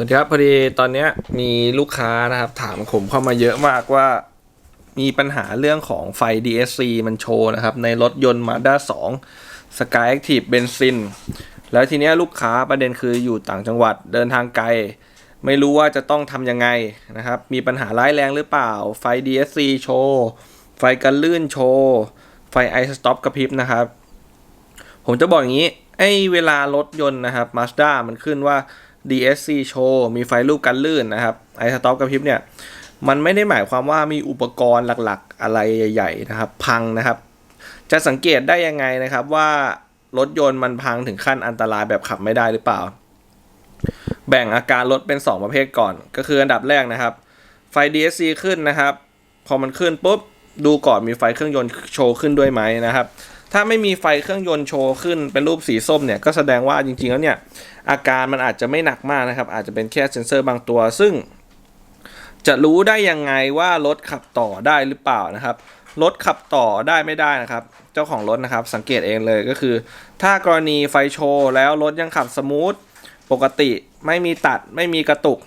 วัสดีครับพอดีตอนนี้มีลูกค้านะครับ ถามผมเข้ามาเยอะมากว่า มีปัญหาเรื่องของไฟ DSC มันโชว์นะครับ ในรถยนต์ Mazda 2 Sky Active Benzin แล้วทีเนี้ยลูกค้าประเด็นคืออยู่ต่างจังหวัดเดินทางไกล ไม่รู้ว่าจะต้องทำยังไงนะครับ มีปัญหาร้ายแรงหรือเปล่า ไฟ DSC โชว์ ไฟกันลื่นโชว์ ไฟ i stop กระพริบนะครับ ผมจะบอกอย่างนี้ไอ้เวลารถยนต์นะครับ Mazda มันขึ้นว่า DSC Show มีไฟรูปกันลื่นนะครับ i stop กระพริบเนี่ย มันไม่ได้หมายความว่ามีอุปกรณ์หลักๆ อะไรใหญ่ๆนะครับ พังนะครับ จะสังเกตได้ยังไงนะครับว่ารถยนต์มันพังถึงขั้นอันตรายแบบขับไม่ได้หรือเปล่า แบ่งอาการรถเป็น 2 ประเภทก่อน ก็คืออันดับแรกนะครับ ไฟ DSC ขึ้นนะครับ พอมันขึ้นปุ๊บดูก่อนมีไฟเครื่องยนต์โชว์ขึ้นด้วยไหมนะครับ ถ้าไม่มีไฟเครื่องยนต์โชว์ขึ้นเป็นรูปสีส้มเนี่ยก็แสดงว่าจริงๆแล้วเนี่ยอาการมันอาจจะไม่หนักมากนะครับ อาจจะเป็นแค่เซ็นเซอร์บางตัว ซึ่ง จะรู้ได้ยังไงว่ารถขับต่อได้หรือเปล่านะครับรถขับต่อได้ไม่ได้นะครับ เจ้าของรถนะครับ สังเกตเองเลยก็คือ ถ้ากรณีไฟโชว์แล้วรถยังขับสมูทปกติไม่มีตัดไม่มีกระตุก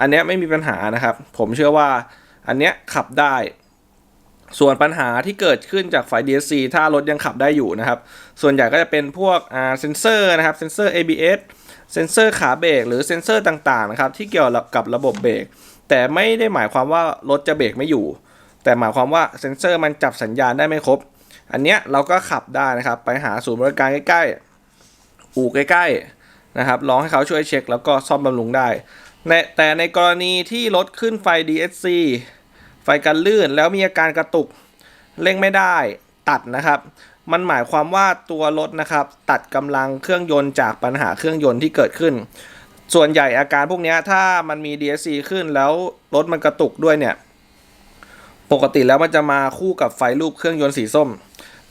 อันเนี้ยไม่มีปัญหานะครับ ผมเชื่อว่าอันเนี้ยขับได้ ส่วนปัญหาที่เกิดขึ้นจากไฟ DSC ถ้ารถยังขับได้อยู่นะครับ ส่วนใหญ่ก็จะเป็นพวกอ่าเซนเซอร์นะครับเซนเซอร์ ABS เซนเซอร์ขาเบรกหรือเซนเซอร์ต่างๆนะครับที่เกี่ยวกับระบบเบรกแต่ไม่ได้หมายความว่ารถจะเบรกไม่อยู่ แต่หมายความว่าเซนเซอร์มันจับสัญญาณได้ไม่ครบ อันเนี้ยเราก็ขับได้นะครับไปหาศูนย์บริการใกล้ๆ อู่ใกล้ๆนะครับลองให้เขาช่วยเช็ค แล้วก็ซ่อมบำรุงได้แต่ในกรณีที่รถขึ้นไฟ DSC ไฟกันลื่นแล้วมีอาการกระตุกเร่งไม่ได้ตัดนะครับ มันหมายความว่าตัวรถนะครับ ตัดกำลังเครื่องยนต์จากปัญหาเครื่องยนต์ที่เกิดขึ้น ส่วนใหญ่อาการพวกนี้ถ้ามันมี DSC ขึ้นแล้วรถมันกระตุกด้วยเนี่ย ปกติแล้วมันจะมาคู่กับไฟรูปเครื่องยนต์สีส้ม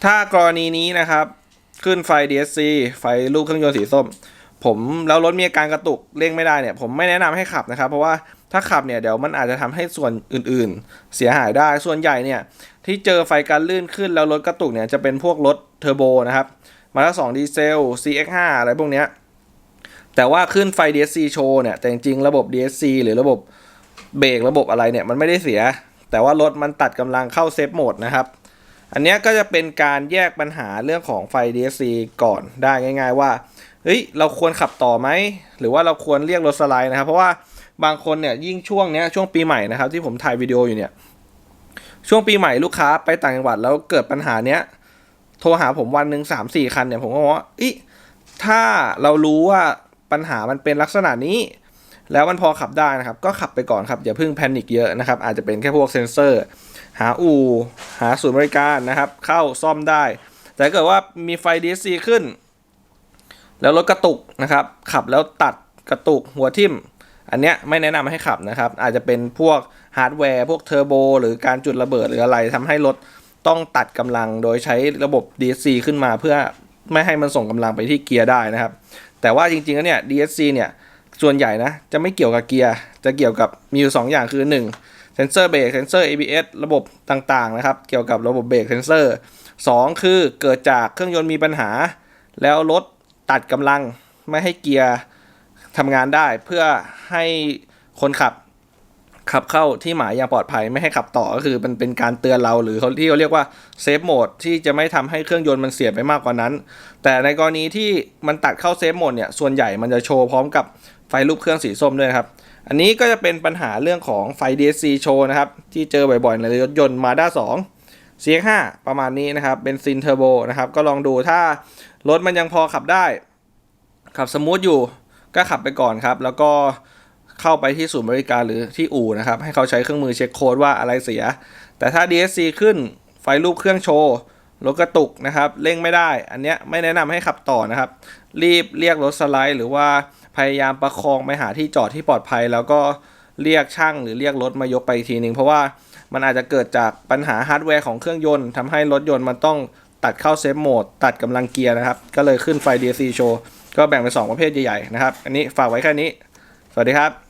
ถ้ากรณีนี้นะครับ ขึ้นไฟ DSC ไฟรูปเครื่องยนต์สีส้ม ผมแล้วรถมีอาการกระตุกเร่งไม่ได้เนี่ย ผมไม่แนะนำให้ขับนะครับ เพราะว่าถ้าขับเนี่ยเดี๋ยวมันอาจจะทำให้ส่วนอื่นๆ เสียหายได้ส่วนใหญ่เนี่ยที่เจอไฟการลื่นขึ้นแล้วรถกระตุกเนี่ยจะเป็นพวกรถเทอร์โบนะครับมาแล้ว2ดีเซล CX5 อะไรพวกเนี้ยแต่ว่าขึ้นไฟ DSC โชว์เนี่ยแต่จริงๆระบบ DSC หรือระบบเบรกระบบอะไรเนี่ยมันไม่ได้เสีย แต่ว่ารถมันตัดกำลังเข้าเซฟโหมดนะครับอันเนี้ยก็จะเป็นการแยกปัญหาเรื่องของไฟ DSC ก่อนได้ง่าย ๆ ว่า เฮ้ย เราควรขับต่อไหม หรือว่าเราควรเรียกรถสไลด์นะครับ เพราะว่า บางคนเนี่ยยิ่งช่วงเนี้ยช่วงปีใหม่นะครับที่ผมถ่ายวิดีโออยู่เนี่ย ช่วงปีใหม่ลูกค้าไปต่างจังหวัดแล้วเกิดปัญหาเนี้ยโทรหาผมวันหนึ่งสามสี่คันเนี่ยผมก็บอกว่าอีถ้าเรารู้ว่าปัญหามันเป็นลักษณะนี้ แล้วมันพอขับได้นะครับ ก็ขับไปก่อนครับ อย่าเพิ่งแพนิคเยอะนะครับ อาจจะเป็นแค่พวกเซนเซอร์ หาอู่หาศูนย์บริการนะครับ เข้าซ่อมได้ แต่เกิดว่ามีไฟ DSC ขึ้น แล้วรถกระตุกนะครับ ขับแล้วตัดกระตุกหัวทิ่ม อันเนี้ยไม่แนะนำให้ขับนะครับ อาจจะเป็นพวกฮาร์ดแวร์พวกเทอร์โบหรือการจุดระเบิดหรืออะไรทำให้รถต้องตัดกำลังโดยใช้ระบบ DSC ขึ้นมาเพื่อไม่ให้มันส่งกำลังไปที่เกียร์ได้นะครับ แต่ว่าจริงๆแล้วเนี่ย DSC เนี่ยส่วนใหญ่นะจะไม่เกี่ยวกับเกียร์จะเกี่ยวกับมีอยู่ 2 อย่างคือ 1 เซนเซอร์เบรกเซนเซอร์ ABS ระบบต่างๆนะครับ เกี่ยวกับระบบเบรกเซนเซอร์ 2 คือเกิดจากเครื่องยนต์มีปัญหา แล้วรถตัดกำลังไม่ให้เกียร์ ทำงานได้เพื่อให้คนขับขับเข้าที่หมายอย่างปลอดภัยไม่ให้ขับต่อก็คือมันเป็นการเตือนเราหรือเขาที่เขาเรียกว่าเซฟโหมดที่จะไม่ทำให้เครื่องยนต์มันเสียไปมากกว่านั้น แต่ในกรณีที่มันตัดเข้าเซฟโหมดเนี่ยส่วนใหญ่มันจะโชว์พร้อมกับไฟรูปเครื่องสีส้มด้วยครับ อันนี้ก็จะเป็นปัญหาเรื่องของไฟ DSC โชว์นะครับ ที่เจอบ่อยๆ ในรถยนต์ Mazda 2 CX5 ประมาณนี้นะครับเป็นซินเทอร์โบนะครับก็ลองดูถ้ารถมันยังพอขับได้ ขับสมูทอยู่ ก็ขับไปก่อนครับ แล้วก็เข้าไปที่ศูนย์บริการหรือที่อู่นะครับ ให้เขาใช้เครื่องมือเช็คโค้ดว่าอะไรเสีย แต่ถ้า DSC ขึ้นไฟรูปเครื่องโชว์รถกระตุกนะครับเร่งไม่ได้ อันเนี้ยไม่แนะนำให้ขับต่อนะครับ รีบเรียกรถสไลด์หรือว่าพยายามประคองไปหาที่จอดที่ปลอดภัย แล้วก็เรียกช่างหรือเรียกรถมายกไปอีกทีหนึ่งเพราะว่ามันอาจจะเกิดจากปัญหาฮาร์ดแวร์ของเครื่องยนต์ทำให้รถยนต์มันต้องตัดเข้าเซฟโหมดตัดกำลังเกียร์นะครับ ก็เลยขึ้นไฟ DSC โชว์ ก็แบ่งเป็น 2 ประเภทใหญ่ๆนะครับ อันนี้ฝากไว้แค่นี้ สวัสดีครับ